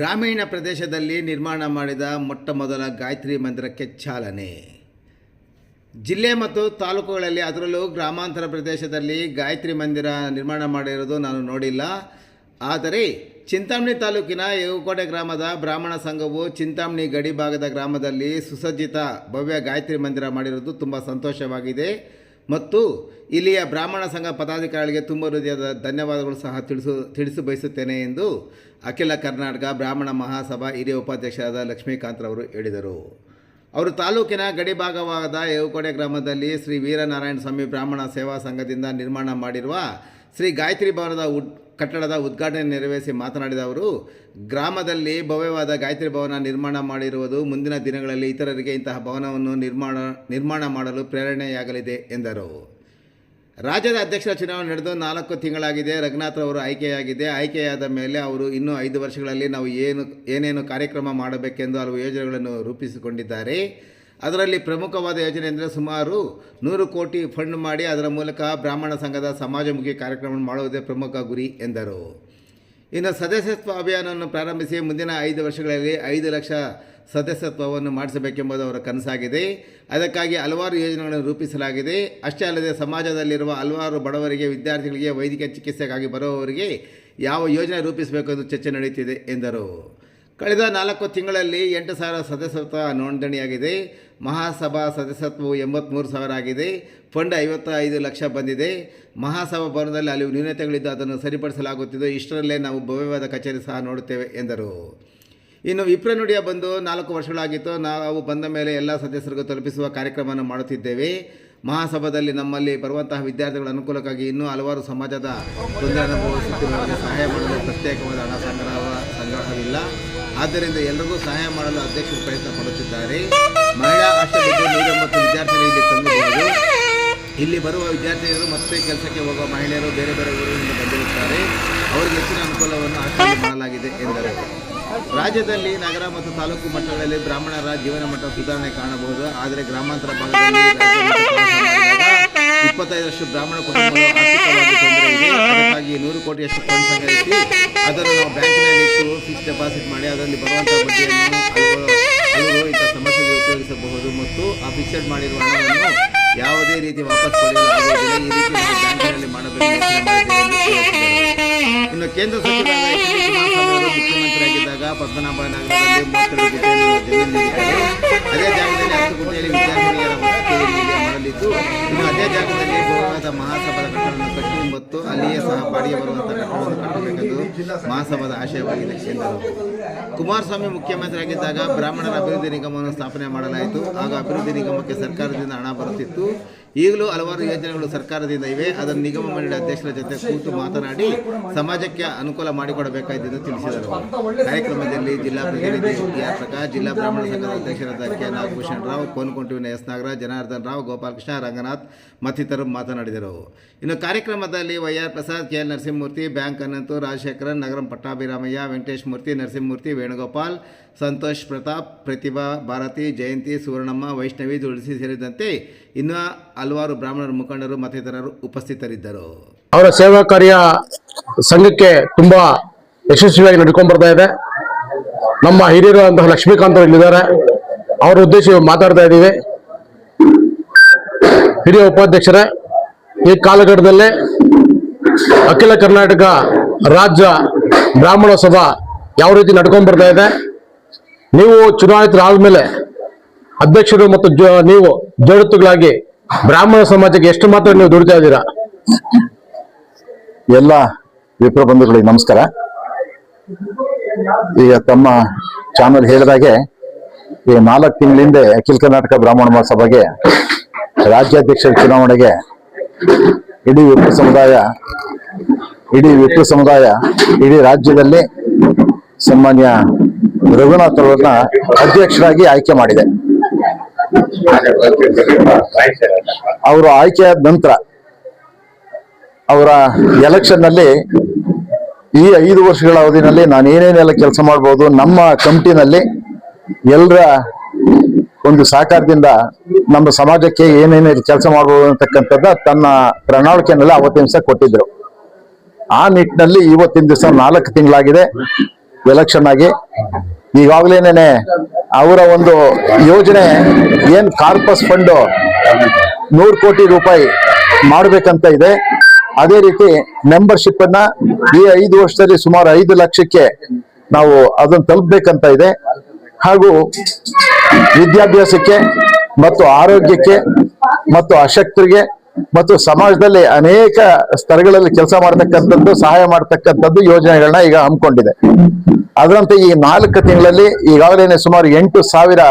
ಗ್ರಾಮೀಣ ಪ್ರದೇಶದಲ್ಲಿ ನಿರ್ಮಾಣ ಮಾಡಿದ ಮೊಟ್ಟ ಮೊದಲ ಗಾಯತ್ರಿ ಮಂದಿರಕ್ಕೆ ಚಾಲನೆ. ಜಿಲ್ಲೆ ಮತ್ತು ತಾಲೂಕುಗಳಲ್ಲಿ ಅದರಲ್ಲೂ ಗ್ರಾಮಾಂತರ ಪ್ರದೇಶದಲ್ಲಿ ಗಾಯತ್ರಿ ಮಂದಿರ ನಿರ್ಮಾಣ ಮಾಡಿರೋದು ನಾನು ನೋಡಿಲ್ಲ. ಆದರೆ ಚಿಂತಾಮಣಿ ತಾಲೂಕಿನ ಏವುಕೋಟೆ ಗ್ರಾಮದ ಬ್ರಾಹ್ಮಣ ಸಂಘವು ಚಿಂತಾಮಣಿ ಗಡಿ ಭಾಗದ ಗ್ರಾಮದಲ್ಲಿ ಸುಸಜ್ಜಿತ ಭವ್ಯ ಗಾಯತ್ರಿ ಮಂದಿರ ಮಾಡಿರೋದು ತುಂಬ ಸಂತೋಷವಾಗಿದೆ. ಮತ್ತು ಇಲ್ಲಿಯ ಬ್ರಾಹ್ಮಣ ಸಂಘ ಪದಾಧಿಕಾರಿಗಳಿಗೆ ತುಂಬ ಹೃದಯದ ಧನ್ಯವಾದಗಳು ಸಹ ತಿಳಿಸು ತಿಳಿಸು ಬಯಸುತ್ತೇನೆ ಎಂದು ಅಖಿಲ ಕರ್ನಾಟಕ ಬ್ರಾಹ್ಮಣ ಮಹಾಸಭಾ ಹಿರಿಯ ಉಪಾಧ್ಯಕ್ಷರಾದ ಲಕ್ಷ್ಮೀಕಾಂತ್ರವರು ಹೇಳಿದರು. ಅವರು ತಾಲೂಕಿನ ಗಡಿ ಭಾಗವಾದ ಯವುಕೋಟೆ ಗ್ರಾಮದಲ್ಲಿ ಶ್ರೀ ವೀರನಾರಾಯಣ ಸ್ವಾಮಿ ಬ್ರಾಹ್ಮಣ ಸೇವಾ ಸಂಘದಿಂದ ನಿರ್ಮಾಣ ಮಾಡಿರುವ ಶ್ರೀ ಗಾಯತ್ರಿ ಭವನದ ಕಟ್ಟಡದ ಉದ್ಘಾಟನೆ ನೆರವೇರಿಸಿ ಮಾತನಾಡಿದ ಅವರು, ಗ್ರಾಮದಲ್ಲಿ ಭವ್ಯವಾದ ಗಾಯತ್ರಿ ಭವನ ನಿರ್ಮಾಣ ಮಾಡಿರುವುದು ಮುಂದಿನ ದಿನಗಳಲ್ಲಿ ಇತರರಿಗೆ ಇಂತಹ ಭವನವನ್ನು ನಿರ್ಮಾಣ ನಿರ್ಮಾಣ ಮಾಡಲು ಪ್ರೇರಣೆಯಾಗಲಿದೆ ಎಂದರು. ರಾಜ್ಯದ ಅಧ್ಯಕ್ಷರ ಚುನಾವಣೆ ನಡೆದು ನಾಲ್ಕು ತಿಂಗಳಾಗಿದೆ. ರಘುನಾಥ್ ಅವರು ಆಯ್ಕೆಯಾಗಿದೆ. ಆಯ್ಕೆಯಾದ ಮೇಲೆ ಅವರು ಇನ್ನೂ ಐದು ವರ್ಷಗಳಲ್ಲಿ ನಾವು ಏನು, ಏನೇನು ಕಾರ್ಯಕ್ರಮ ಮಾಡಬೇಕೆಂದು ಹಲವು ಯೋಜನೆಗಳನ್ನು ರೂಪಿಸಿಕೊಂಡಿದ್ದಾರೆ. ಅದರಲ್ಲಿ ಪ್ರಮುಖವಾದ ಯೋಜನೆ ಅಂದರೆ ಸುಮಾರು ನೂರು ಕೋಟಿ ಫಂಡ್ ಮಾಡಿ ಅದರ ಮೂಲಕ ಬ್ರಾಹ್ಮಣ ಸಂಘದ ಸಮಾಜಮುಖಿ ಕಾರ್ಯಕ್ರಮ ಮಾಡುವುದೇ ಪ್ರಮುಖ ಗುರಿ ಎಂದರು. ಇನ್ನು ಸದಸ್ಯತ್ವ ಅಭಿಯಾನವನ್ನು ಪ್ರಾರಂಭಿಸಿ ಮುಂದಿನ ಐದು ವರ್ಷಗಳಲ್ಲಿ ಐದು ಲಕ್ಷ ಸದಸ್ಯತ್ವವನ್ನು ಮಾಡಿಸಬೇಕೆಂಬುದು ಅವರ ಕನಸಾಗಿದೆ. ಅದಕ್ಕಾಗಿ ಹಲವಾರು ಯೋಜನೆಗಳನ್ನು ರೂಪಿಸಲಾಗಿದೆ. ಅಷ್ಟೇ ಅಲ್ಲದೆ ಸಮಾಜದಲ್ಲಿರುವ ಹಲವಾರು ಬಡವರಿಗೆ, ವಿದ್ಯಾರ್ಥಿಗಳಿಗೆ ವೈದ್ಯಕೀಯ ಚಿಕಿತ್ಸೆಗಾಗಿ ಬರುವವರಿಗೆ ಯಾವ ಯೋಜನೆ ರೂಪಿಸಬೇಕು ಎಂದು ಚರ್ಚೆ ನಡೆಯುತ್ತಿದೆ ಎಂದರು. ಕಳೆದ ನಾಲ್ಕು ತಿಂಗಳಲ್ಲಿ ಎಂಟು ಸಾವಿರ ಸದಸ್ಯತ್ವ ನೋಂದಣಿಯಾಗಿದೆ. ಮಹಾಸಭಾ ಸದಸ್ಯತ್ವವು ಎಂಬತ್ತ್ಮೂರು ಸಾವಿರ ಆಗಿದೆ. ಫಂಡ್ ಐವತ್ತೈದು ಲಕ್ಷ ಬಂದಿದೆ. ಮಹಾಸಭಾ ಭವನದಲ್ಲಿ ಅಲ್ಲಿ ನ್ಯೂನತೆಗಳಿದ್ದು ಅದನ್ನು ಸರಿಪಡಿಸಲಾಗುತ್ತಿದೆ. ಇಷ್ಟರಲ್ಲೇ ನಾವು ಭವ್ಯವಾದ ಕಚೇರಿ ಸಹ ನೋಡುತ್ತೇವೆ ಎಂದರು. ಇನ್ನು ವಿಪ್ರ ನುಡಿಯ ಬಂದು ನಾಲ್ಕು ವರ್ಷಗಳಾಗಿತ್ತು. ನಾವು ಬಂದ ಮೇಲೆ ಎಲ್ಲ ಸದಸ್ಯರಿಗೂ ತಲುಪಿಸುವ ಕಾರ್ಯಕ್ರಮವನ್ನು ಮಾಡುತ್ತಿದ್ದೇವೆ. ಮಹಾಸಭಾದಲ್ಲಿ ನಮ್ಮಲ್ಲಿ ಬರುವಂತಹ ವಿದ್ಯಾರ್ಥಿಗಳ ಅನುಕೂಲಕ್ಕಾಗಿ ಇನ್ನೂ ಹಲವಾರು ಸಮಾಜದ ತೊಂದರೆ ಅನುಭವಿಸುತ್ತಿರುವವರಿಗೆ ಸಹಾಯ ಮಾಡಲು ಪ್ರತ್ಯೇಕವಾದ ಹಣ ಸಂಗ್ರಹ ಸಂಗ್ರಹವಿಲ್ಲ. ಆದ್ದರಿಂದ ಎಲ್ಲರಿಗೂ ಸಹಾಯ ಮಾಡಲು ಅಧ್ಯಕ್ಷರು ಪ್ರಯತ್ನ ಪಡುತ್ತಿದ್ದಾರೆ. ಮಹಿಳಾ ಹಾಸ್ಟೆಲ್ಗೆ ಮತ್ತು ವಿದ್ಯಾರ್ಥಿಗಳು ಇಲ್ಲಿ ತಂದಿರುವುದು ಇಲ್ಲಿ ಬರುವ ವಿದ್ಯಾರ್ಥಿಗಳು ಮತ್ತೆ ಕೆಲಸಕ್ಕೆ ಹೋಗುವ ಮಹಿಳೆಯರು ಬೇರೆ ಬೇರೆ ಊರಿನಿಂದ ಬಂದಿರುತ್ತಾರೆ. ಅವರಿಗೆ ಹೆಚ್ಚಿನ ಅನುಕೂಲವನ್ನು ಹಾಸ್ಟೆಲ್ ಮಾಡಲಾಗಿದೆ ಎಂದರು. ರಾಜ್ಯದಲ್ಲಿ ನಗರ ಮತ್ತು ತಾಲೂಕು ಮಟ್ಟಗಳಲ್ಲಿ ಬ್ರಾಹ್ಮಣರ ಜೀವನ ಮಟ್ಟ ಸುಧಾರಣೆ ಕಾಣಬಹುದು. ಆದರೆ ಗ್ರಾಮಾಂತರ ಭಾಗದಲ್ಲಿ ಇಪ್ಪತ್ತೈದರಷ್ಟು ಬ್ರಾಹ್ಮಣ ಕುಟುಂಬಗಳು ನೂರು ಕೋಟಿಯಷ್ಟು ಫಂಡ್ ಸಂಗ್ರಹಿಸಿ ಅದನ್ನು ನಾವು ಬ್ಯಾಂಕಿನಲ್ಲಿ ಇಟ್ಟು ಫಿಕ್ಸ್ ಡೆಪಾಸಿಟ್ ಮಾಡಿ ಅದರಲ್ಲಿ ಬರುವಂತಹ ಬಡ್ಡಿಯನ್ನು ಸಮಸ್ಯೆಗೆ ಉಪಯೋಗಿಸಬಹುದು ಮತ್ತು ಆ ಫಿಕ್ಸೆಡ್ ಮಾಡಿರುವ ಯಾವುದೇ ರೀತಿ ವಾಪಸ್ ಪಡೆಯಲು ಮಾಡಬೇಕು. ಇನ್ನು ಕೇಂದ್ರ ಸಚಿವರಾಗಿದ್ದಾಗ ಪದ್ಮನಾಭ ನಗರದಲ್ಲಿ ಅದೇ ಜಾಗದಲ್ಲಿ ಹತ್ತು ವಿದ್ಯಾರ್ಥಿನಿಯರ ಮಾಡಲಿದ್ದು, ಇನ್ನು ಅದೇ ಜಾಗದಲ್ಲಿ ಬಹುವಾದ ಮಹಾಸಭಾದ ಕಟ್ಟಡವನ್ನು ಕಟ್ಟಿ ಮತ್ತು ಅಲ್ಲಿಯೇ ಸಹ ಬಾಡಿಗೆ ಬರುವಂತಹ ಕಟ್ಟಡವನ್ನು ಕಟ್ಟಬೇಕೆಂದು ಮಹಾಸಭಾದ ಆಶಯವಾಗಿದೆ ಎಂದರು ಕುಮಾರಸ್ವಾಮಿ ಮುಖ್ಯಮಂತ್ರಿಯಾಗಿದ್ದಾಗ ಬ್ರಾಹ್ಮಣರ ಅಭಿವೃದ್ಧಿ ನಿಗಮವನ್ನು ಸ್ಥಾಪನೆ ಮಾಡಲಾಯಿತು. ಆಗ ಅಭಿವೃದ್ಧಿ ನಿಗಮಕ್ಕೆ ಸರ್ಕಾರದಿಂದ ಹಣ ಬರುತ್ತಿತ್ತು. ಈಗಲೂ ಹಲವಾರು ಯೋಜನೆಗಳು ಸರ್ಕಾರದಿಂದ ಇವೆ. ಅದನ್ನು ನಿಗಮ ಮಂಡಳಿ ಅಧ್ಯಕ್ಷರ ಜೊತೆ ಕೂತು ಮಾತನಾಡಿ ಸಮಾಜಕ್ಕೆ ಅನುಕೂಲ ಮಾಡಿಕೊಡಬೇಕಾಯಿತು ಎಂದು ತಿಳಿಸಿದರು. ಕಾರ್ಯಕ್ರಮದಲ್ಲಿ ಜಿಲ್ಲಾ ಪ್ರತಿನಿಧಿ ಯಾತ್ರಕ ಜಿಲ್ಲಾ ಬ್ರಾಹ್ಮಣ ಸಂಘದ ಅಧ್ಯಕ್ಷರಾದ ಕೆ ನಾಗಭೂಷಣ್ ರಾವ್ ಕೋನ್ಕುಂಟುವಿನ ಎಸ್ ನಾಗರಾಜ್, ಜನಾರ್ದನ್ ರಾವ್, ಗೋಪಾಲಕೃಷ್ಣ ರಂಗನಾಥ್ ಮತ್ತಿತರರು ಮಾತನಾಡಿದರು. ಇನ್ನು ಕಾರ್ಯಕ್ರಮದಲ್ಲಿ Y R Prasad, K. Narasimhamurthy, bank Ananthu, Rajashekaran, Nagaram Pattabhiramaiah, Venkatesh Murthy, Narasimhamurthy, Venugopal, Santhosh Pratap, Prathibha Bharathi, Jayanthi, Suvarnamma, Vaishnavi, Tulasi ಸೇರಿದಂತೆ ಇನ್ನು ಹಲವಾರು ಬ್ರಾಹ್ಮಣರ, ಮುಖಂಡರು, ಮತ್ತಿತರರು ಉಪಸ್ಥಿತರಿದ್ದರು. ಅವರ ಸೇವಾ ಕಾರ್ಯ ಸಂಘಕ್ಕೆ ತುಂಬಾ ಯಶಸ್ವಿಯಾಗಿ ನಡ್ಕೊಂಡ್ ಬರ್ತಾ ಇದೆ. ನಮ್ಮ ಹಿರಿಯರು ಅಂತ ಲಕ್ಷ್ಮೀಕಾಂತ್ ಅವರು ಇಲ್ಲಿದ್ದಾರೆ. ಅವರ ಉದ್ದೇಶ ಮಾತಾಡ್ತಾ ಇದ್ದೀವಿ. ಹಿರಿಯ ಉಪಾಧ್ಯಕ್ಷರೇ ಈ ಕಾಲಘಟ್ಟದಲ್ಲಿ ಅಖಿಲ ಕರ್ನಾಟಕ ರಾಜ್ಯ ಬ್ರಾಹ್ಮಣ ಸಭಾ ಯಾವ ರೀತಿ ನಡ್ಕೊಂಡ್ ಬರ್ತಾ ಇದೆ, ನೀವು ಚುನಾಯಿತರಾದ್ಮೇಲೆ ಅಧ್ಯಕ್ಷರು ಮತ್ತು ನೀವು ಜೋಡತ್ತುಗಳಾಗಿ ಬ್ರಾಹ್ಮಣ ಸಮಾಜಕ್ಕೆ ಎಷ್ಟು ಮಾತ್ರ ನೀವು ದುಡಿತಾ ಇದ್ದೀರಾ? ಎಲ್ಲ ವಿಪ್ರ ಬಂಧುಗಳಿಗೆ ನಮಸ್ಕಾರ. ಈಗ ತಮ್ಮ ಚಾನಲ್ ಹೇಳಿದಾಗೆ ಈ ನಾಲ್ಕು ತಿಂಗಳಿಂದ ಅಖಿಲ ಕರ್ನಾಟಕ ಬ್ರಾಹ್ಮಣ ಸಭೆಗೆ ರಾಜ್ಯಾಧ್ಯಕ್ಷರ ಚುನಾವಣೆಗೆ ಇಡೀ ವಿಪ್ರ ಸಮುದಾಯ, ಇಡೀ ವಿಪ್ರ ಸಮುದಾಯ, ಇಡೀ ರಾಜ್ಯದಲ್ಲಿ ಸನ್ಮಾನ್ಯ ರಘುನಾಥ್ ಅವರನ್ನ ಅಧ್ಯಕ್ಷರಾಗಿ ಆಯ್ಕೆ ಮಾಡಿದೆ. ಅವರು ಆಯ್ಕೆಯಾದ ನಂತರ ಅವರ ಎಲೆಕ್ಷನ್ನಲ್ಲಿ ಈ ಐದು ವರ್ಷಗಳ ಅವಧಿನಲ್ಲಿ ನಾನು ಏನೇನೆಲ್ಲ ಕೆಲಸ ಮಾಡ್ಬೋದು, ನಮ್ಮ ಕಮಿಟಿನಲ್ಲಿ ಎಲ್ಲರ ಒಂದು ಸಹಕಾರದಿಂದ ನಮ್ಮ ಸಮಾಜಕ್ಕೆ ಏನೇನು ಕೆಲಸ ಮಾಡ್ಬೋದು ಅಂತಕ್ಕಂಥದ್ದ ತನ್ನ ಪ್ರಣಾಳಿಕೆಯನ್ನೆಲ್ಲ ಅವತ್ತಿನ ದಿವಸ ಕೊಟ್ಟಿದ್ರು. ಆ ನಿಟ್ಟಿನಲ್ಲಿ ಇವತ್ತಿನ ದಿವಸ ನಾಲ್ಕು ತಿಂಗಳಾಗಿದೆ ಎಲೆಕ್ಷನ್ ಆಗಿ. ಈಗಾಗಲೇನೆ ಅವರ ಒಂದು ಯೋಜನೆ ಏನ್ ಕಾರ್ಪಸ್ ಫಂಡ್ ನೂರು ಕೋಟಿ ರೂಪಾಯಿ ಮಾಡಬೇಕಂತ ಇದೆ. ಅದೇ ರೀತಿ ಮೆಂಬರ್ಶಿಪ್ ಅನ್ನ ಈ ಐದು ವರ್ಷದಲ್ಲಿ ಸುಮಾರು ಐದು ಲಕ್ಷಕ್ಕೆ ನಾವು ಅದನ್ನು ತಲುಪಬೇಕಂತ ಇದೆ. ಹಾಗೂ ವಿದ್ಯಾಭ್ಯಾಸಕ್ಕೆ ಮತ್ತು ಆರೋಗ್ಯಕ್ಕೆ ಮತ್ತು ಅಶಕ್ತರಿಗೆ ಮತ್ತು ಸಮಾಜದಲ್ಲಿ ಅನೇಕ ಸ್ತರಗಳಲ್ಲಿ ಕೆಲಸ ಮಾಡ್ತಕ್ಕಂಥದ್ದು, ಸಹಾಯ ಮಾಡ್ತಕ್ಕಂಥದ್ದು ಯೋಜನೆಗಳನ್ನ ಈಗ ಹಮ್ಮಿಕೊಂಡಿದೆ. ಅದರಂತೆ ಈ ನಾಲ್ಕು ತಿಂಗಳಲ್ಲಿ ಈಗಾಗಲೇ ಸುಮಾರು ಎಂಟು ಸಾವಿರ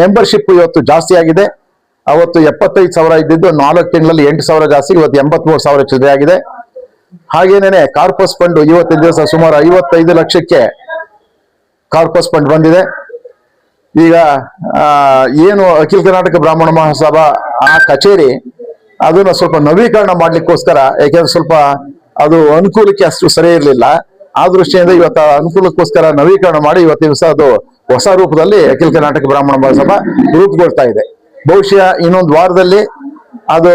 ಮೆಂಬರ್ಶಿಪ್ ಇವತ್ತು ಜಾಸ್ತಿ ಆಗಿದೆ. ಅವತ್ತು ಎಪ್ಪತ್ತೈದು ಸಾವಿರ ಇದ್ದಿದ್ದು, ನಾಲ್ಕು ತಿಂಗಳಲ್ಲಿ ಎಂಟು ಸಾವಿರ ಜಾಸ್ತಿ, ಇವತ್ತು ಎಂಬತ್ಮೂರು ಸಾವಿರ ಚಿಲ್ಲರೆ ಆಗಿದೆ. ಹಾಗೇನೇನೆ ಕಾರ್ಪಸ್ ಫಂಡ್ ಇವತ್ತಿನ ದಿವಸ ಸುಮಾರು ಐವತ್ತೈದು ಲಕ್ಷಕ್ಕೆ ಕಾರ್ಪಸ್ ಫಂಡ್ ಬಂದಿದೆ. ಈಗ ಏನು ಅಖಿಲ ಕರ್ನಾಟಕ ಬ್ರಾಹ್ಮಣ ಮಹಾಸಭಾ ಆ ಕಚೇರಿ, ಅದನ್ನ ಸ್ವಲ್ಪ ನವೀಕರಣ ಮಾಡ್ಲಿಕ್ಕೋಸ್ಕರ, ಯಾಕೆಂದ್ರೆ ಸ್ವಲ್ಪ ಅದು ಅನುಕೂಲಕ್ಕೆ ಅಷ್ಟು ಸರಿ ಇರಲಿಲ್ಲ. ಆ ದೃಷ್ಟಿಯಿಂದ ಇವತ್ತು ಅನುಕೂಲಕ್ಕೋಸ್ಕರ ನವೀಕರಣ ಮಾಡಿ ಇವತ್ತು ದಿವಸ ಅದು ಹೊಸ ರೂಪದಲ್ಲಿ ಅಖಿಲ ಕರ್ನಾಟಕ ಬ್ರಾಹ್ಮಣ ಮಹಾಸಭಾ ರೂಪುಗೊಳ್ತಾ ಇದೆ. ಬಹುಶಃ ಇನ್ನೊಂದು ವಾರದಲ್ಲಿ ಅದು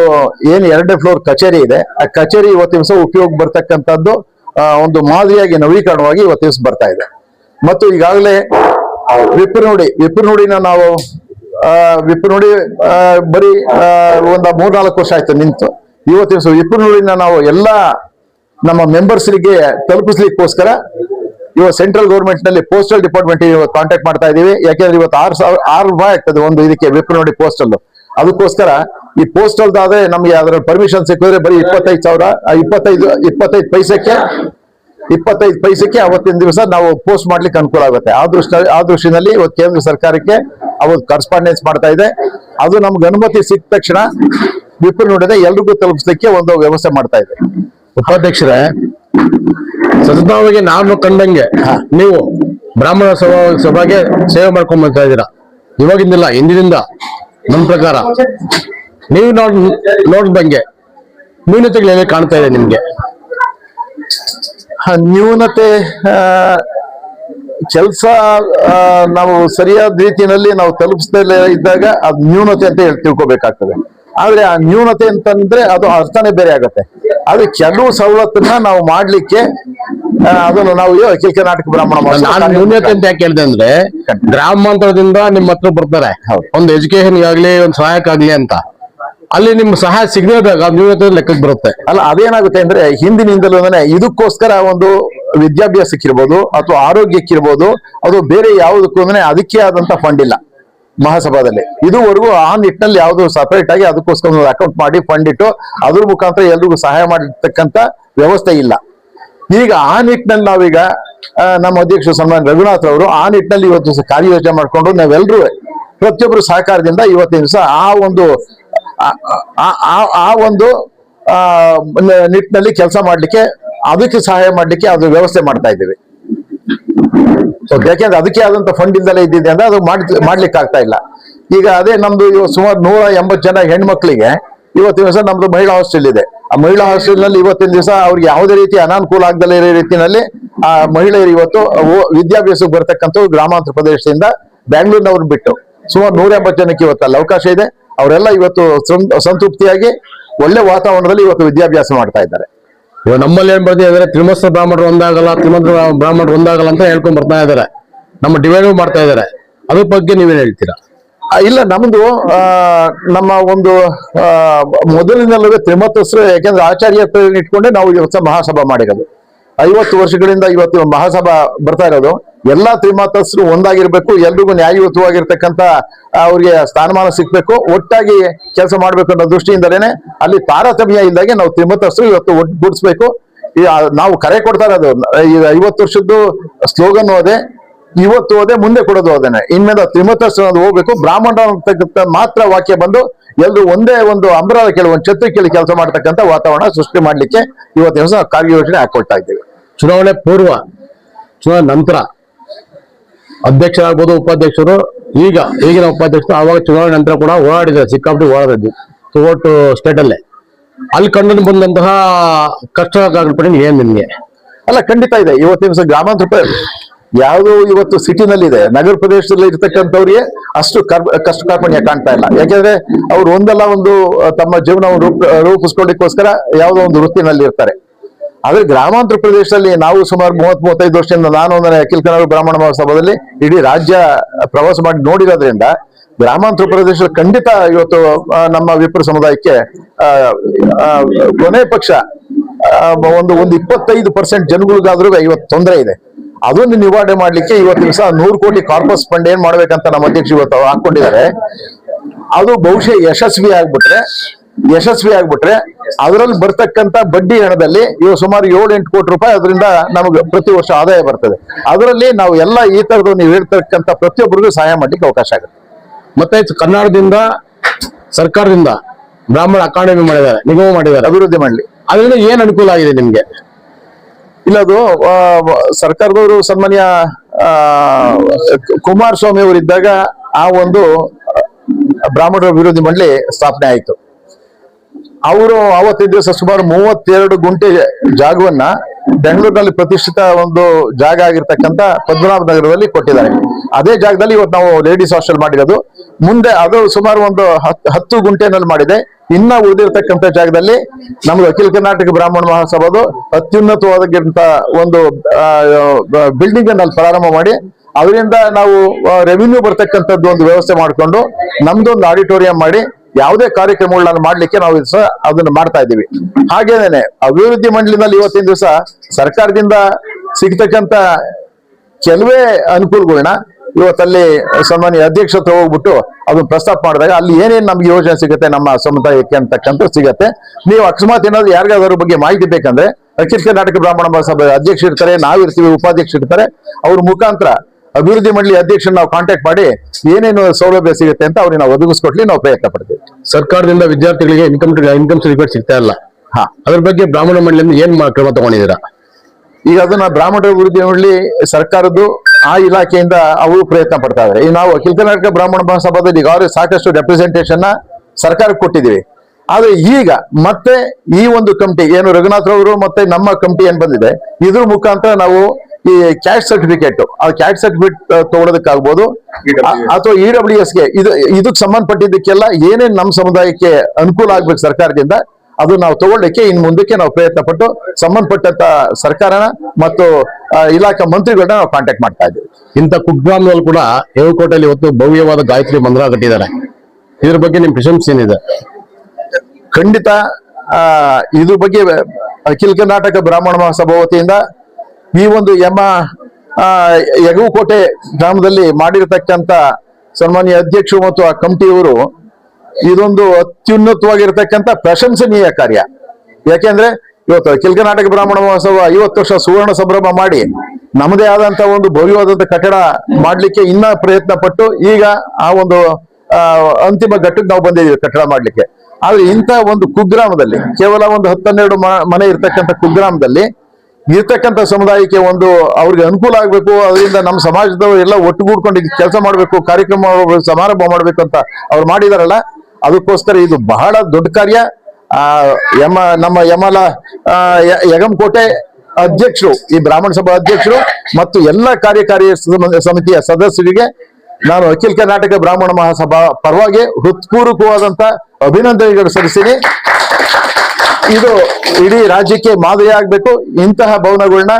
ಏನು ಎರಡನೇ ಫ್ಲೋರ್ ಕಚೇರಿ ಇದೆ. ಆ ಕಚೇರಿ ಇವತ್ತು ದಿವಸ ಉಪಯೋಗ ಬರ್ತಕ್ಕಂಥದ್ದು ಒಂದು ಮಾದರಿಯಾಗಿ ನವೀಕರಣವಾಗಿ ಇವತ್ತು ದಿವಸ ಬರ್ತಾ ಇದೆ. ಮತ್ತು ಈಗಾಗಲೇ ವಿಪ್ರನುಡಿ, ವಿಪ್ರನುಡಿನ ನಾವು ವಿಪ್ರನುಡಿ ಬರೀ ಒಂದು ಮೂರ್ನಾಲ್ಕು ವರ್ಷ ಆಯ್ತು ನಿಂತು. ಇವತ್ತಿನ ವಿಪ್ರನುಡಿನ ನಾವು ಎಲ್ಲ ನಮ್ಮ ಮೆಂಬರ್ಸ್ಗೆ ತಲುಪಿಸ್ಲಿಕ್ಕೋಸ್ಕರ ಇವತ್ತು ಸೆಂಟ್ರಲ್ ಗೌರ್ಮೆಂಟ್ನಲ್ಲಿ ಪೋಸ್ಟಲ್ ಡಿಪಾರ್ಟ್ಮೆಂಟ್ ಇವತ್ತು ಕಾಂಟ್ಯಾಕ್ಟ್ ಮಾಡ್ತಾ ಇದೀವಿ. ಯಾಕೆಂದ್ರೆ ಇವತ್ತು ಆರು ಸಾವಿರ, ಆರು ರೂಪಾಯಿ ಆಗ್ತದೆ ಒಂದು ಇದಕ್ಕೆ ವಿಪ್ರನುಡಿ ಪೋಸ್ಟಲ್ ಅದಕ್ಕೋಸ್ಕರ ಈ ಪೋಸ್ಟಲ್ ಆದ್ರೆ ನಮ್ಗೆ ಅದರ ಪರ್ಮಿಷನ್ ಸಿಕ್ಕಿದ್ರೆ ಬರೀ ಇಪ್ಪತ್ತೈದು ಸಾವಿರ ಇಪ್ಪತ್ತೈದು ಇಪ್ಪತ್ತೈದು ಪೈಸಕ್ಕೆ ಇಪ್ಪತ್ತೈದು ಪೈಸಕ್ಕೆ ಅವತ್ತಿನ ದಿವಸ ನಾವು ಪೋಸ್ಟ್ ಮಾಡ್ಲಿಕ್ಕೆ ಅನುಕೂಲ ಆಗುತ್ತೆ. ಆ ದೃಷ್ಟಿ ಆ ದೃಷ್ಟಿನಲ್ಲಿ ಇವತ್ತು ಕೇಂದ್ರ ಸರ್ಕಾರಕ್ಕೆ ಅವತ್ತು ಕರೆಸ್ಪಾಂಡೆನ್ಸ್ ಮಾಡ್ತಾ ಇದೆ. ಅದು ನಮ್ಗೆ ಅನುಮತಿ ಸಿಕ್ಕ ತಕ್ಷಣ ವಿಪ್ರ ನೋಡಿದೆ ಎಲ್ರಿಗೂ ತಲುಪಿಸ್ಲಿಕ್ಕೆ ಒಂದು ವ್ಯವಸ್ಥೆ ಮಾಡ್ತಾ ಇದೆ. ಉಪಾಧ್ಯಕ್ಷರೇ ಸತತವಾಗಿ ನಾನು ಕಂಡಂಗೆ ನೀವು ಬ್ರಾಹ್ಮಣ ಸಭಾ ಸಭಾಗೆ ಸೇವೆ ಮಾಡ್ಕೊಂಡ್ ಬರ್ತಾ ಇದ್ದೀರಾ? ಇವಾಗಿಂದಿಲ್ಲ ಹಿಂದಿನಿಂದ ನನ್ನ ಪ್ರಕಾರ. ನೀವು ನೋಡ್ ನೋಡ್ದಂಗೆ ನ್ಯೂನತೆಗಳೇ ಕಾಣ್ತಾ ಇದೆ ನಿಮ್ಗೆ. ನ್ಯೂನತೆ ಕೆಲಸ ನಾವು ಸರಿಯಾದ ರೀತಿಯಲ್ಲಿ ನಾವು ತಲುಪಿಸದೇ ಇದ್ದಾಗ ಅದು ನ್ಯೂನತೆ ಅಂತ ಹೇಳಿ ತಿಳ್ಕೊಬೇಕಾಗ್ತದೆ. ಆದ್ರೆ ಆ ನ್ಯೂನತೆ ಅಂತಂದ್ರೆ ಅದು ಅರ್ಥನೇ ಬೇರೆ ಆಗತ್ತೆ. ಆದ್ರೆ ಕೆಲವು ಸವಲತ್ತನ್ನ ನಾವು ಮಾಡ್ಲಿಕ್ಕೆ ಅದನ್ನು ನಾವು ಅಖಿಲ ಕರ್ನಾಟಕ ಬ್ರಾಹ್ಮಣ ನ್ಯೂನತೆ ಅಂತ ಯಾಕೆ ಹೇಳಿದೆ ಅಂದ್ರೆ ಗ್ರಾಮಾಂತರದಿಂದ ನಿಮ್ಮ ಹತ್ರ ಬರ್ತಾರೆ. ಒಂದು ಎಜುಕೇಶನ್ ಆಗ್ಲಿ ಒಂದು ಸಹಾಯಕ ಆಗ್ಲಿ ಅಂತ. ಅಲ್ಲಿ ನಿಮ್ ಸಹಾಯ ಸಿಗದೇ ಇದ್ದಾಗ ನ್ಯೂನತೆ ಲೆಕ್ಕಕ್ಕೆ ಬರುತ್ತೆ. ಅಲ್ಲ, ಅದೇನಾಗುತ್ತೆ ಅಂದ್ರೆ ಹಿಂದಿನಿಂದಲೂ ಇದಕ್ಕೋಸ್ಕರ ಒಂದು ವಿದ್ಯಾಭ್ಯಾಸಕ್ಕಿರ್ಬೋದು ಅಥವಾ ಆರೋಗ್ಯಕ್ಕಿರ್ಬೋದು, ಅದು ಬೇರೆ ಯಾವುದಕ್ಕೂ ಅದಕ್ಕೆ ಆದಂತ ಫಂಡ್ ಇಲ್ಲ ಮಹಾಸಭಾದಲ್ಲಿ. ಇದುವರೆಗೂ ಆ ನಿಟ್ಟಿನಲ್ಲಿ ಯಾವುದು ಸಪರೇಟ್ ಆಗಿ ಅದಕ್ಕೋಸ್ಕರ ಒಂದು ಅಕೌಂಟ್ ಮಾಡಿ ಫಂಡ್ ಇಟ್ಟು ಅದ್ರ ಮುಖಾಂತರ ಎಲ್ರಿಗೂ ಸಹಾಯ ಮಾಡಿರ್ತಕ್ಕಂತ ವ್ಯವಸ್ಥೆ ಇಲ್ಲ. ಈಗ ಆ ನಿಟ್ಟಿನಲ್ಲಿ ನಾವೀಗ ನಮ್ಮ ಅಧ್ಯಕ್ಷ ಸನ್ಮಾನ್ ರಘುನಾಥ್ ಅವರು ಆ ನಿಟ್ಟಿನಲ್ಲಿ ಇವತ್ತು ಕಾರ್ಯಯೋಜನೆ ಮಾಡಿಕೊಂಡು ನಾವೆಲ್ಲರೂ ಪ್ರತಿಯೊಬ್ಬರು ಸಹಕಾರದಿಂದ ಇವತ್ತಿನ ದಿವಸ ಆ ಒಂದು ಆ- ಒಂದು ನಿಟ್ಟಿನಲ್ಲಿ ಕೆಲಸ ಮಾಡಲಿಕ್ಕೆ, ಅದಕ್ಕೆ ಸಹಾಯ ಮಾಡಲಿಕ್ಕೆ ಅದು ವ್ಯವಸ್ಥೆ ಮಾಡ್ತಾ ಇದ್ದೀವಿ. ಯಾಕೆಂದ್ರೆ ಅದಕ್ಕೆ ಆದಂತ ಫಂಡ್ ಇಂದಲೇ ಇದ್ದಿದೆ ಅಂದ್ರೆ ಅದು ಮಾಡ್, ಮಾಡ್ಲಿಕ್ಕೆ ಆಗ್ತಾ ಇಲ್ಲ. ಈಗ ಅದೇ ನಮ್ದು ಸುಮಾರು ನೂರ ಎಂಬತ್ತು ಜನ ಹೆಣ್ಮಕ್ಳಿಗೆ ಇವತ್ತಿನ ದಿವಸ ನಮ್ದು ಮಹಿಳಾ ಹಾಸ್ಟೆಲ್ ಇದೆ. ಆ ಮಹಿಳಾ ಹಾಸ್ಟೆಲ್ನಲ್ಲಿ ಇವತ್ತಿನ ದಿವಸ ಅವ್ರಿಗೆ ಯಾವುದೇ ರೀತಿ ಅನಾನುಕೂಲ ಆಗದಲ್ಲೇ ಇರೋ ರೀತಿಯಲ್ಲಿ ಆ ಮಹಿಳೆಯರು ಇವತ್ತು ವಿದ್ಯಾಭ್ಯಾಸಕ್ಕೆ ಬರ್ತಕ್ಕಂಥ ಗ್ರಾಮಾಂತರ ಪ್ರದೇಶದಿಂದ ಬ್ಯಾಂಗ್ಳೂರ್ನವ್ರನ್ನ ಬಿಟ್ಟು ಸುಮಾರು ನೂರ ಎಂಬತ್ತು ಜನಕ್ಕೆ ಇವತ್ತು ಅಲ್ಲಿ ಅವಕಾಶ ಇದೆ. ಅವರೆಲ್ಲ ಇವತ್ತು ಸಂತೃಪ್ತಿಯಾಗಿ ಒಳ್ಳೆ ವಾತಾವರಣದಲ್ಲಿ ಇವತ್ತು ವಿದ್ಯಾಭ್ಯಾಸ ಮಾಡ್ತಾ ಇದ್ದಾರೆ. ಇವಾಗ ನಮ್ಮಲ್ಲಿ ಏನ್ ಬರ್ತೀವಿ ಅಂದ್ರೆ ತ್ರಿಮಸ್ತ್ರ ಬ್ರಾಹ್ಮಣರು ಒಂದಾಗಲ್ಲ ತ್ರಿಮಂತ್ರ ಬ್ರಾಹ್ಮಣರು ಒಂದಾಗಲ್ಲ ಅಂತ ಹೇಳ್ಕೊಂಡ್ ಬರ್ತಾ ಇದ್ದಾರೆ. ನಮ್ಮ ಡಿವೈಡ್ ಮಾಡ್ತಾ ಇದ್ದಾರೆ. ಅದ್ರ ಬಗ್ಗೆ ನೀವೇನ್ ಹೇಳ್ತೀರಾ? ಇಲ್ಲ ನಮ್ದು ನಮ್ಮ ಒಂದು ಆ, ಮೊದಲಿನಲ್ಲವೇ ತ್ರಿಮತಸ್ರು ಯಾಕೆಂದ್ರೆ ಆಚಾರ್ಯ ಇಟ್ಕೊಂಡೆ ನಾವು ಇವತ್ತು ಮಹಾಸಭಾ ಮಾಡಿರೋದು. ಐವತ್ತು ವರ್ಷಗಳಿಂದ ಇವತ್ತು ಮಹಾಸಭಾ ಬರ್ತಾ ಇರೋದು. ಎಲ್ಲಾ ತ್ರಿಮಾತಸ್ರು ಒಂದಾಗಿರ್ಬೇಕು, ಎಲ್ರಿಗೂ ನ್ಯಾಯಯುತವಾಗಿರ್ತಕ್ಕಂತ ಅವ್ರಿಗೆ ಸ್ಥಾನಮಾನ ಸಿಗ್ಬೇಕು. ಒಟ್ಟಾಗಿ ಕೆಲಸ ಮಾಡ್ಬೇಕು ಅನ್ನೋ ದೃಷ್ಟಿಯಿಂದಲೇನೆ ಅಲ್ಲಿ ತಾರತಮ್ಯ ಇಲ್ದಾಗೆ ನಾವು ತ್ರಿಮತಸ್ರು ಇವತ್ತು ಒಟ್ಟುಗೂಡಿಸ್ಬೇಕು ನಾವು ಕರೆ ಕೊಡ್ತಾರೆ ಅದು. ಐವತ್ತು ವರ್ಷದ್ದು ಸ್ಲೋಗನ್ ಹೋದೆ, ಇವತ್ತು ಹೋದೆ, ಮುಂದೆ ಕೊಡೋದು ಹೋದೇನೆ. ಇನ್ಮೇಲೆ ತ್ರಿಮತಸ್ ಅನ್ನೋದು ಹೋಗ್ಬೇಕು. ಬ್ರಾಹ್ಮಣ ಅಂತಕ್ಕಂಥ ಮಾತ್ರ ವಾಕ್ಯ ಬಂದು ಎಲ್ರು ಒಂದೇ ಒಂದು ಅಂಬ್ರಾದ ಕೇಳಿ, ಒಂದು ಛತ್ರಿ ಕೇಳಿ ಕೆಲಸ ಮಾಡ್ತಕ್ಕಂಥ ವಾತಾವರಣ ಸೃಷ್ಟಿ ಮಾಡಲಿಕ್ಕೆ ಇವತ್ತು ದಿವಸ ಕಾರ್ಯಯೋಜನೆ ಹಾಕೊಳ್ತಾ ಇದ್ದೇವೆ. ಚುನಾವಣೆ ಪೂರ್ವ, ಚುನಾವಣೆ ನಂತರ ಅಧ್ಯಕ್ಷರಾಗ್ಬೋದು, ಉಪಾಧ್ಯಕ್ಷರು. ಈಗ, ಈಗಿನ ಉಪಾಧ್ಯಕ್ಷರು ಆವಾಗ ಚುನಾವಣೆ ನಂತರ ಕೂಡ ಓಡಾಡಿದ್ದಾರೆ, ಸಿಕ್ಕಾಪಟ್ಟೆ ಒಟ್ಟು ಸ್ಟೇಟ್ ಅಲ್ಲೇ. ಅಲ್ಲಿ ಕಂಡು ಬಂದಂತಹ ಕಷ್ಟ ಕಾಲ್ಪನೆ ಏನು ನಿಮಗೆ? ಅಲ್ಲ, ಖಂಡಿತ ಇದೆ. ಇವತ್ತಿನ ದಿವಸ ಗ್ರಾಮಾಂತರ ಯಾವುದು ಇವತ್ತು ಸಿಟಿನಲ್ಲಿ ಇದೆ ನಗರ ಪ್ರದೇಶದಲ್ಲಿ ಇರ್ತಕ್ಕಂಥವ್ರಿಗೆ ಅಷ್ಟು ಕಷ್ಟ ಕಾರ್ಪಣ್ಯ ಕಾಣ್ತಾ ಇಲ್ಲ. ಯಾಕೆಂದ್ರೆ ಅವ್ರು ಒಂದಲ್ಲ ಒಂದು, ತಮ್ಮ ಜೀವನವನ್ನು ರೂಪ, ರೂಪಿಸ್ಕೊಳ್ಳಿಕ್ಕೋಸ್ಕರ ಯಾವುದೋ ಒಂದು ವೃತ್ತಿನಲ್ಲಿ ಇರ್ತಾರೆ ಆದ್ರೆ ಗ್ರಾಮಾಂತರ ಪ್ರದೇಶದಲ್ಲಿ ನಾವು ಸುಮಾರು ಮೂವತ್ ಮೂವತ್ತೈದು ವರ್ಷದಿಂದ ನಾನು ಒಂದನೇ ಅಖಿಲ ಕನ್ನಡ ಬ್ರಾಹ್ಮಣ ಮಹೋತ್ಸವದಲ್ಲಿ ಇಡೀ ರಾಜ್ಯ ಪ್ರವಾಸ ಮಾಡಿ ನೋಡಿರೋದ್ರಿಂದ ಗ್ರಾಮಾಂತರ ಪ್ರದೇಶ ಖಂಡಿತ ಇವತ್ತು ನಮ್ಮ ವಿಪ್ರ ಸಮುದಾಯಕ್ಕೆ ಕೊನೆ ಪಕ್ಷ ಒಂದು ಒಂದು ಇಪ್ಪತ್ತೈದು ಪರ್ಸೆಂಟ್ ಜನಗಳಿಗಾದ್ರೂ ಇವತ್ತು ತೊಂದರೆ ಇದೆ. ಅದೊಂದು ನಿವಾರಣೆ ಮಾಡ್ಲಿಕ್ಕೆ ಇವತ್ತು ದಿವಸ ನೂರು ಕೋಟಿ ಕಾರ್ಪಸ್ ಫಂಡ್ ಏನ್ ಮಾಡ್ಬೇಕಂತ ನಮ್ಮ ಅಧ್ಯಕ್ಷ ಇವತ್ತು ಹಾಕೊಂಡಿದ್ದಾರೆ ಅದು ಬಹುಶಃ ಯಶಸ್ವಿ ಆಗ್ಬಿಟ್ರೆ ಯಶಸ್ವಿ ಆಗ್ಬಿಟ್ರೆ ಅದರಲ್ಲಿ ಬರ್ತಕ್ಕಂತ ಬಡ್ಡಿ ಹಣದಲ್ಲಿ ಇವಾಗ ಸುಮಾರು ಏಳು ಎಂಟು ಕೋಟಿ ರೂಪಾಯಿ ಅದರಿಂದ ನಮಗೆ ಪ್ರತಿ ವರ್ಷ ಆದಾಯ ಬರ್ತದೆ. ಅದರಲ್ಲಿ ನಾವು ಎಲ್ಲ ಈ ತರದ್ದು ನೀವು ಹೇಳ್ತಕ್ಕಂತ ಪ್ರತಿಯೊಬ್ಬರಿಗೂ ಸಹಾಯ ಮಾಡ್ಲಿಕ್ಕೆ ಅವಕಾಶ ಆಗುತ್ತೆ. ಮತ್ತೆ ಕನ್ನಡದಿಂದ ಸರ್ಕಾರದಿಂದ ಬ್ರಾಹ್ಮಣ ಅಕಾಡೆಮಿ ಮಾಡಿದ್ದಾರೆ ನಿಗಮ ಮಾಡಿದ್ದಾರೆ. ಅಭಿವೃದ್ಧಿ ಮಾಡ್ಲಿ. ಅದರಿಂದ ಏನ್ ಅನುಕೂಲ ಆಗಿದೆ ನಿಮ್ಗೆ? ಇಲ್ಲ ಅದು ಸರ್ಕಾರದವರು ಸನ್ಮಾನ್ಯ ಆ, ಕುಮಾರಸ್ವಾಮಿ ಅವರಿದ್ದಾಗ ಆ ಒಂದು ಬ್ರಾಹ್ಮಣರ ಅಭಿವೃದ್ಧಿ ಮಂಡಳಿ ಸ್ಥಾಪನೆ ಆಯಿತು. ಅವರು ಅವತ್ತಿನ ದಿವಸ ಸುಮಾರು ಮೂವತ್ತೆರಡು ಗುಂಟೆ ಜಾಗವನ್ನ ಬೆಂಗಳೂರಿನಲ್ಲಿ ಪ್ರತಿಷ್ಠಿತ ಒಂದು ಜಾಗ ಆಗಿರ್ತಕ್ಕಂಥ ಪದ್ಮನಾಭ ನಗರದಲ್ಲಿ ಕೊಟ್ಟಿದ್ದಾರೆ. ಅದೇ ಜಾಗದಲ್ಲಿ ಇವತ್ತು ನಾವು ಲೇಡೀಸ್ ಹಾಸ್ಟೆಲ್ ಮಾಡಿರೋದು. ಮುಂದೆ ಅದು ಸುಮಾರು ಒಂದು ಹತ್- ಹತ್ತು ಗುಂಟೆನಲ್ಲಿ ಮಾಡಿದೆ. ಇನ್ನ ಉಳಿದಿರ್ತಕ್ಕಂಥ ಜಾಗದಲ್ಲಿ ನಮ್ದು ಅಖಿಲ ಕರ್ನಾಟಕ ಬ್ರಾಹ್ಮಣ ಮಹಾಸಭಾದು ಅತ್ಯುನ್ನತವಾದಂತ ಒಂದು ಬಿಲ್ಡಿಂಗ್ ಅನ್ನು ಅಲ್ಲಿ ಪ್ರಾರಂಭ ಮಾಡಿ, ಅದರಿಂದ ನಾವು ರೆವಿನ್ಯೂ ಬರ್ತಕ್ಕಂಥದ್ದು ಒಂದು ವ್ಯವಸ್ಥೆ ಮಾಡಿಕೊಂಡು ನಮ್ದೊಂದು ಆಡಿಟೋರಿಯಂ ಮಾಡಿ ಯಾವುದೇ ಕಾರ್ಯಕ್ರಮಗಳನ್ನ ಮಾಡ್ಲಿಕ್ಕೆ ನಾವು ಸಹ ಅದನ್ನ ಮಾಡ್ತಾ ಇದ್ದೀವಿ. ಹಾಗೇನೆ ಅಭಿವೃದ್ಧಿ ಮಂಡಳಿನಲ್ಲಿ ಇವತ್ತಿನ ದಿವಸ ಸರ್ಕಾರದಿಂದ ಸಿಗ್ತಕ್ಕಂತ ಕೆಲವೇ ಅನುಕೂಲಗಳನ್ನ ಇವತ್ತಲ್ಲಿ ಸನ್ಮಾನ್ಯ ಅಧ್ಯಕ್ಷ ಹೋಗ್ಬಿಟ್ಟು ಅದನ್ನ ಪ್ರಸ್ತಾಪ ಮಾಡಿದಾಗ ಅಲ್ಲಿ ಏನೇನು ನಮ್ಗೆ ಯೋಜನೆ ಸಿಗುತ್ತೆ, ನಮ್ಮ ಸಮುದಾಯಕ್ಕೆ ಅಂತಕ್ಕಂಥ ಸಿಗತ್ತೆ. ನೀವು ಅಕಸ್ಮಾತ್ ಏನಾದ್ರು ಯಾರಿಗಾದ್ರ ಬಗ್ಗೆ ಮಾಹಿತಿ ಬೇಕಂದ್ರೆ, ಅಖಿಲ ಕರ್ನಾಟಕ ಬ್ರಾಹ್ಮಣ ಮಹಾಸಭೆ ಅಧ್ಯಕ್ಷ ಇರ್ತಾರೆ, ನಾವಿರ್ತೀವಿ ಉಪಾಧ್ಯಕ್ಷ ಇರ್ತಾರೆ, ಅವ್ರ ಮುಖಾಂತರ ಅಭಿವೃದ್ಧಿ ಮಂಡಳಿ ಅಧ್ಯಕ್ಷರನ್ನ ನಾವು ಕಾಂಟ್ಯಾಕ್ಟ್ ಮಾಡಿ ಏನೇನು ಸೌಲಭ್ಯ ಸಿಗುತ್ತೆ ಅಂತ ಅವ್ರಿಗೆ ನಾವು ಒದಗಿಸ್ಕೊಟ್ಲಿ ನಾವು ಪ್ರಯತ್ನ ಪಡ್ತೀವಿ. ಸರ್ಕಾರದಿಂದ ವಿದ್ಯಾರ್ಥಿಗಳಿಗೆ ಇನ್ಕಮ್ ಇನ್ಕಮ್ ಸರ್ಟಿಫಿಕೇಟ್ ಸಿಗ್ತಾ ಇಲ್ಲ. ಹಾ. ಅದ್ರ ಬಗ್ಗೆ ಬ್ರಾಹ್ಮಣ ಮಂಡಳಿಯಿಂದ ಏನ್ ಕ್ರಮ ತಗೊಂಡಿದ್ದೀರಾ? ಈಗ ಅದನ್ನ ಬ್ರಾಹ್ಮಣ ಅಭಿವೃದ್ಧಿ ಮಂಡಳಿ ಸರ್ಕಾರದ್ದು ಆ ಇಲಾಖೆಯಿಂದ ಅವರು ಪ್ರಯತ್ನ ಪಡ್ತಾ ಇದ್ದಾರೆ ಈಗ ನಾವು ಅಖಿಲ ಕರ್ನಾಟಕ ಬ್ರಾಹ್ಮಣ ಮಹಾಸಭಾದಲ್ಲಿ ಈಗಾಗಲೇ ಸಾಕಷ್ಟು ರೆಪ್ರೆಸೆಂಟೇಷನ್ ಸರ್ಕಾರಕ್ಕೆ ಕೊಟ್ಟಿದ್ದೀವಿ. ಆದ್ರೆ ಈಗ ಮತ್ತೆ ಈ ಒಂದು ಕಮಿಟಿ ಏನು ರಘುನಾಥ್ ಅವರು ಮತ್ತೆ ನಮ್ಮ ಕಮಿಟಿ ಏನ್ ಬಂದಿದೆ ಇದ್ರ ಮುಖಾಂತರ ನಾವು ಈ ಕ್ಯಾಶ್ ಸರ್ಟಿಫಿಕೇಟ್ ಆ ಕ್ಯಾಶ್ ಸರ್ಟಿಫಿಕೇಟ್ ತಗೊಳೋದಕ್ಕಾಗ್ಬೋದು. ಅಥವಾ ಇ ಡಬ್ಲ್ಯೂ ಎಸ್ಗೆ ಇದು ಇದಕ್ಕೆ ಸಂಬಂಧಪಟ್ಟಿದ್ದಕ್ಕೆಲ್ಲ ಏನೇನ್ ನಮ್ಮ ಸಮುದಾಯಕ್ಕೆ ಅನುಕೂಲ ಆಗ್ಬೇಕು ಸರ್ಕಾರದಿಂದ ಅದು ನಾವು ತಗೊಳ್ಳಿಕ್ಕೆ ಇನ್ ಮುಂದಕ್ಕೆ ನಾವು ಪ್ರಯತ್ನ ಪಟ್ಟು ಸಂಬಂಧಪಟ್ಟಂತ ಸರ್ಕಾರನ ಮತ್ತು ಇಲಾಖಾ ಮಂತ್ರಿಗಳನ್ನ ನಾವು ಕಾಂಟ್ಯಾಕ್ಟ್ ಮಾಡ್ತಾ ಇದ್ದೀವಿ. ಇಂಥ ಕುಗ್ರಾಮದಲ್ಲಿ ಕೂಡ ಏಳುಕೋಟೆಯಲ್ಲಿ ಇವತ್ತು ಭವ್ಯವಾದ ಗಾಯತ್ರಿ ಮಂದಿರ ಕಟ್ಟಿದ್ದಾರೆ. ಇದ್ರ ಬಗ್ಗೆ ನಿಮ್ ಪ್ರಶಂಸೆ ಏನಿದೆ? ಖಂಡಿತ ಆ, ಇದ್ರ ಬಗ್ಗೆ ಅಖಿಲ ಕರ್ನಾಟಕ ಬ್ರಾಹ್ಮಣ ಮಹಾಸಭಾ ವತಿಯಿಂದ ಈ ಒಂದು ಆ, ಯಗುಕೋಟೆ ಗ್ರಾಮದಲ್ಲಿ ಮಾಡಿರ್ತಕ್ಕಂಥ ಸನ್ಮಾನ್ಯ ಅಧ್ಯಕ್ಷರು ಮತ್ತು ಆ ಕಮಿಟಿಯವರು ಇದೊಂದು ಅತ್ಯುನ್ನತವಾಗಿರ್ತಕ್ಕಂಥ ಪ್ರಶಂಸನೀಯ ಕಾರ್ಯ. ಯಾಕೆಂದ್ರೆ ಇವತ್ತು ಅಖಿಲ ನಾಟಕ ಬ್ರಾಹ್ಮಣ ಮಹೋತ್ಸವ ಐವತ್ತು ವರ್ಷ ಸುವರ್ಣ ಸಂಭ್ರಮ ಮಾಡಿ ನಮ್ಮದೇ ಆದಂತ ಒಂದು ಭವ್ಯವಾದಂತ ಕಟ್ಟಡ ಮಾಡ್ಲಿಕ್ಕೆ ಇನ್ನ ಪ್ರಯತ್ನ ಪಟ್ಟು ಈಗ ಆ ಒಂದು ಅಂತಿಮ ಘಟ್ಟಕ್ಕೆ ನಾವು ಬಂದಿದ್ದೀವಿ ಕಟ್ಟಡ ಮಾಡ್ಲಿಕ್ಕೆ. ಆದ್ರೆ ಇಂಥ ಒಂದು ಕುಗ್ರಾಮದಲ್ಲಿ ಕೇವಲ ಒಂದು ಹತ್ತನ್ನೆರಡು ಮನೆ ಇರ್ತಕ್ಕಂಥ ಕುಗ್ರಾಮದಲ್ಲಿ ಇರ್ತಕ್ಕಂಥ ಸಮುದಾಯಕ್ಕೆ ಒಂದು ಅವ್ರಿಗೆ ಅನುಕೂಲ ಆಗಬೇಕು, ಅದರಿಂದ ನಮ್ಮ ಸಮಾಜದವರು ಎಲ್ಲ ಒಟ್ಟುಗೂಡ್ಕೊಂಡು ಕೆಲಸ ಮಾಡಬೇಕು, ಕಾರ್ಯಕ್ರಮ ಸಮಾರಂಭ ಮಾಡ್ಬೇಕು ಅಂತ ಅವ್ರು ಮಾಡಿದಾರಲ್ಲ, ಅದಕ್ಕೋಸ್ಕರ ಇದು ಬಹಳ ದೊಡ್ಡ ಕಾರ್ಯ. ಯಮ ನಮ್ಮ ಯಮಲ ಯಗಂಕೋಟೆ ಅಧ್ಯಕ್ಷರು, ಈ ಬ್ರಾಹ್ಮಣ ಸಭಾ ಅಧ್ಯಕ್ಷರು ಮತ್ತು ಎಲ್ಲ ಕಾರ್ಯಕಾರಿ ಸಮ- ಸಮಿತಿಯ ಸದಸ್ಯರಿಗೆ ನಾನು ಅಖಿಲ ಕರ್ನಾಟಕ ಬ್ರಾಹ್ಮಣ ಮಹಾಸಭಾ ಪರವಾಗಿ ಹೃತ್ಪೂರ್ವಕವಾದಂತ ಅಭಿನಂದನೆಗಳು ಸಲ್ಲಿಸ್ತೀನಿ. ಇದು ಇಡೀ ರಾಜ್ಯಕ್ಕೆ ಮಾದರಿ ಆಗ್ಬೇಕು. ಇಂತಹ ಭವನಗಳನ್ನ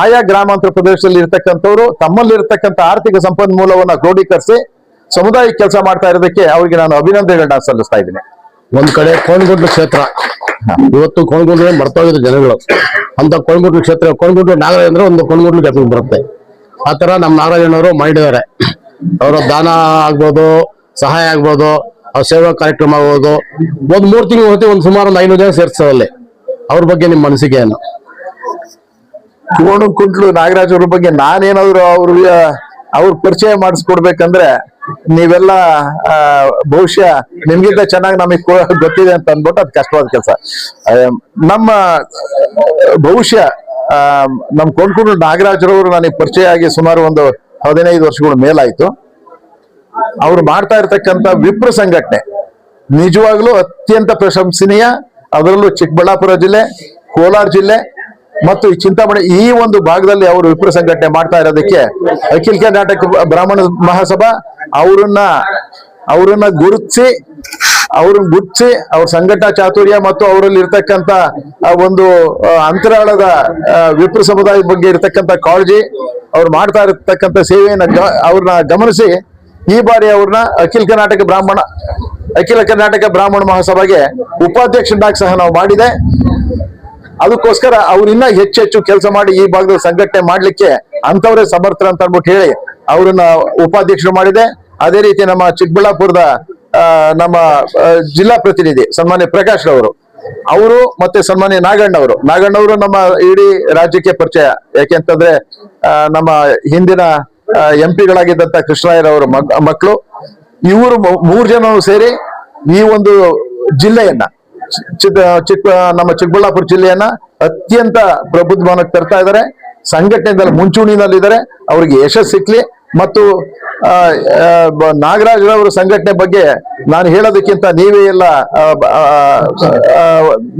ಆಯಾ ಗ್ರಾಮಾಂತರ ಪ್ರದೇಶದಲ್ಲಿ ಇರ್ತಕ್ಕಂಥವ್ರು ತಮ್ಮಲ್ಲಿರ್ತಕ್ಕಂಥ ಆರ್ಥಿಕ ಸಂಪನ್ಮೂಲವನ್ನ ಕ್ರೋಢೀಕರಿಸಿ ಸಮುದಾಯ ಕೆಲಸ ಮಾಡ್ತಾ ಇರೋದಕ್ಕೆ ಅವರಿಗೆ ನಾನು ಅಭಿನಂದನೆಗಳನ್ನ ಸಲ್ಲಿಸ್ತಾ ಇದ್ದೀನಿ. ಒಂದ್ ಕಡೆ ಕೋಣಗುಡ್ಲು ಕ್ಷೇತ್ರ. ಇವತ್ತು ಕೋಣಗುಡ್ಲು ಮರ್ತೋಗಿದ್ರು ಜನಗಳು. ಅಂತ ಕೋಣಗುಡ್ಲು ಕ್ಷೇತ್ರ, ಕೋಣಗುಡ್ಲು ನಾಗರಾಜ ಒಂದು ಕೋಣಗುಡ್ಲು ಜಾತಿ ಬರುತ್ತೆ. ಆತರ ತರ ನಮ್ಮ ನಾಗರಾಜನವರು ಮಾಡಿದ್ದಾರೆ. ಅವರ ದಾನ ಆಗ್ಬೋದು, ಸಹಾಯ ಆಗ್ಬೋದು. ಸೇವಾ ಕಾರ್ಯಕ್ರಮ ಆಗೋದು ಒಂದ್ ಮೂರ್ ತಿಂಗಳು ಹೊತ್ತಿ ಒಂದ್ ಸುಮಾರು ಒಂದು ಐನೂರು ಜನ ಅಲ್ಲಿ. ಅವ್ರ ಬಗ್ಗೆ ನಿಮ್ಮ ಮನಸ್ಸಿಗೆ ಏನು? ಕೋಣ ಕುಂಟ್ಲು ನಾಗರಾಜ್ ಅವ್ರ ಬಗ್ಗೆ ನಾನೇನಾದ್ರು ಅವ್ರ ಅವ್ರ ಪರಿಚಯ ಮಾಡಿಸ್ಕೊಡ್ಬೇಕಂದ್ರೆ ನೀವೆಲ್ಲ ಬಹುಶಃ ನಿಮ್ಗಿಂತ ಚೆನ್ನಾಗಿ ನಮಗೆ ಗೊತ್ತಿದೆ ಅಂತ ಅಂದ್ಬಿಟ್ಟು ಅದು ಕಷ್ಟವಾದ ಕೆಲಸ. ನಮ್ಮ, ಬಹುಶಃ ನಮ್ ಕೊಂಡ್ಕೊಂಡು ನಾಗರಾಜ್ರವರು ನನಗೆ ಪರಿಚಯ ಆಗಿ ಸುಮಾರು ಒಂದು ಹದಿನೈದು ವರ್ಷಗಳ ಮೇಲಾಯ್ತು. ಅವ್ರು ಮಾಡ್ತಾ ಇರ್ತಕ್ಕಂಥ ವಿಪ್ರ ಸಂಘಟನೆ ನಿಜವಾಗ್ಲೂ ಅತ್ಯಂತ ಪ್ರಶಂಸನೀಯ. ಅದರಲ್ಲೂ ಚಿಕ್ಕಬಳ್ಳಾಪುರ ಜಿಲ್ಲೆ, ಕೋಲಾರ ಜಿಲ್ಲೆ ಮತ್ತು ಈ ಚಿಂತಾಮಣಿ ಈ ಒಂದು ಭಾಗದಲ್ಲಿ ಅವರು ವಿಪ್ರ ಸಂಘಟನೆ ಮಾಡ್ತಾ ಇರೋದಕ್ಕೆ ಅಖಿಲ ಕರ್ನಾಟಕ ಬ್ರಾಹ್ಮಣ ಮಹಾಸಭಾ ಅವರನ್ನ ಅವರನ್ನ ಗುರುತಿಸಿ, ಅವ್ರನ್ನ ಗುರುತಿಸಿ, ಅವ್ರ ಸಂಘಟನಾ ಚಾತುರ್ಯ ಮತ್ತು ಅವರಲ್ಲಿ ಇರ್ತಕ್ಕಂಥ, ಆ, ಒಂದು ಅಂತರಾಳದ ವಿಪ್ರ ಸಮುದಾಯದ ಬಗ್ಗೆ ಇರ್ತಕ್ಕಂಥ ಕಾಳಜಿ ಅವ್ರು ಮಾಡ್ತಾ ಇರತಕ್ಕಂಥ ಸೇವೆಯನ್ನ ಅವ್ರನ್ನ ಗಮನಿಸಿ ಈ ಬಾರಿ ಅವ್ರನ್ನ ಅಖಿಲ ಕರ್ನಾಟಕ ಬ್ರಾಹ್ಮಣ, ಅಖಿಲ ಕರ್ನಾಟಕ ಬ್ರಾಹ್ಮಣ ಮಹಾಸಭೆಗೆ ಉಪಾಧ್ಯಕ್ಷರನ್ನಾಗಿ ಸಹ ನಾವು ಮಾಡಿದೆ. ಅದಕ್ಕೋಸ್ಕರ ಅವ್ರು ಇನ್ನ ಹೆಚ್ಚೆಚ್ಚು ಕೆಲಸ ಮಾಡಿ ಈ ಭಾಗದಲ್ಲಿ ಸಂಘಟನೆ ಮಾಡ್ಲಿಕ್ಕೆ ಅಂತವರೇ ಸಮರ್ಥರು ಅಂತ ಅಂದ್ಬಿಟ್ಟು ಹೇಳಿ ಅವ್ರನ್ನ ಉಪಾಧ್ಯಕ್ಷರು ಮಾಡಿದೆ. ಅದೇ ರೀತಿ ನಮ್ಮ ಚಿಕ್ಕಬಳ್ಳಾಪುರದ ನಮ್ಮ ಜಿಲ್ಲಾ ಪ್ರತಿನಿಧಿ ಸನ್ಮಾನ್ಯ ಪ್ರಕಾಶ್ ಅವರು ಅವರು ಮತ್ತೆ ಸನ್ಮಾನ್ಯ ನಾಗಣ್ಣ ಅವರು. ನಾಗಣ್ಣ ಅವರು ನಮ್ಮ ಇಡೀ ರಾಜ್ಯಕ್ಕೆ ಪರಿಚಯ. ಯಾಕೆಂತಂದ್ರೆ ನಮ್ಮ ಹಿಂದಿನ ಎಂ ಪಿಗಳಾಗಿದ್ದಂತ ಕೃಷ್ಣರಾಯರವರ ಮಕ್ಕಳು, ಇವರು ಮೂರು ಜನ ಸೇರಿ ಈ ಒಂದು ಜಿಲ್ಲೆಯನ್ನ ಚಿಕ್ಕ ಚಿಕ್ಕ ನಮ್ಮ ಚಿಕ್ಕಬಳ್ಳಾಪುರ ಜಿಲ್ಲೆಯನ್ನ ಅತ್ಯಂತ ಪ್ರಬುದ್ಧಮಾನಕ್ಕೆ ತರ್ತಾ ಇದ್ದಾರೆ. ಸಂಘಟನೆದಲ್ಲಿ ಮುಂಚೂಣಿನಲ್ಲಿದ್ದಾರೆ ಅವ್ರಿಗೆ ಯಶಸ್ಸು ಸಿಕ್ಲಿ. ಮತ್ತು ನಾಗರಾಜ್ ರವರು ಸಂಘಟನೆ ಬಗ್ಗೆ ನಾನು ಹೇಳೋದಕ್ಕಿಂತ ನೀವೇ ಎಲ್ಲ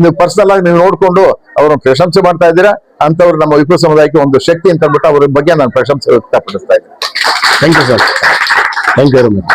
ನೀವು ಪರ್ಸನಲ್ ಆಗಿ ನೀವು ನೋಡಿಕೊಂಡು ಅವ್ರನ್ನ ಪ್ರಶಂಸೆ ಮಾಡ್ತಾ ಇದ್ದೀರಾ. ಅಂತವ್ರು ನಮ್ಮ ವಿಪುಲ ಸಮುದಾಯಕ್ಕೆ ಒಂದು ಶಕ್ತಿ ಅಂತ ಅಂದ್ಬಿಟ್ಟು ಅವ್ರ ಬಗ್ಗೆ ನಾನು ಪ್ರಶಂಸೆ ವ್ಯಕ್ತಪಡಿಸ್ತಾ ಇದ್ದೀನಿ. Thank you sir thank you very much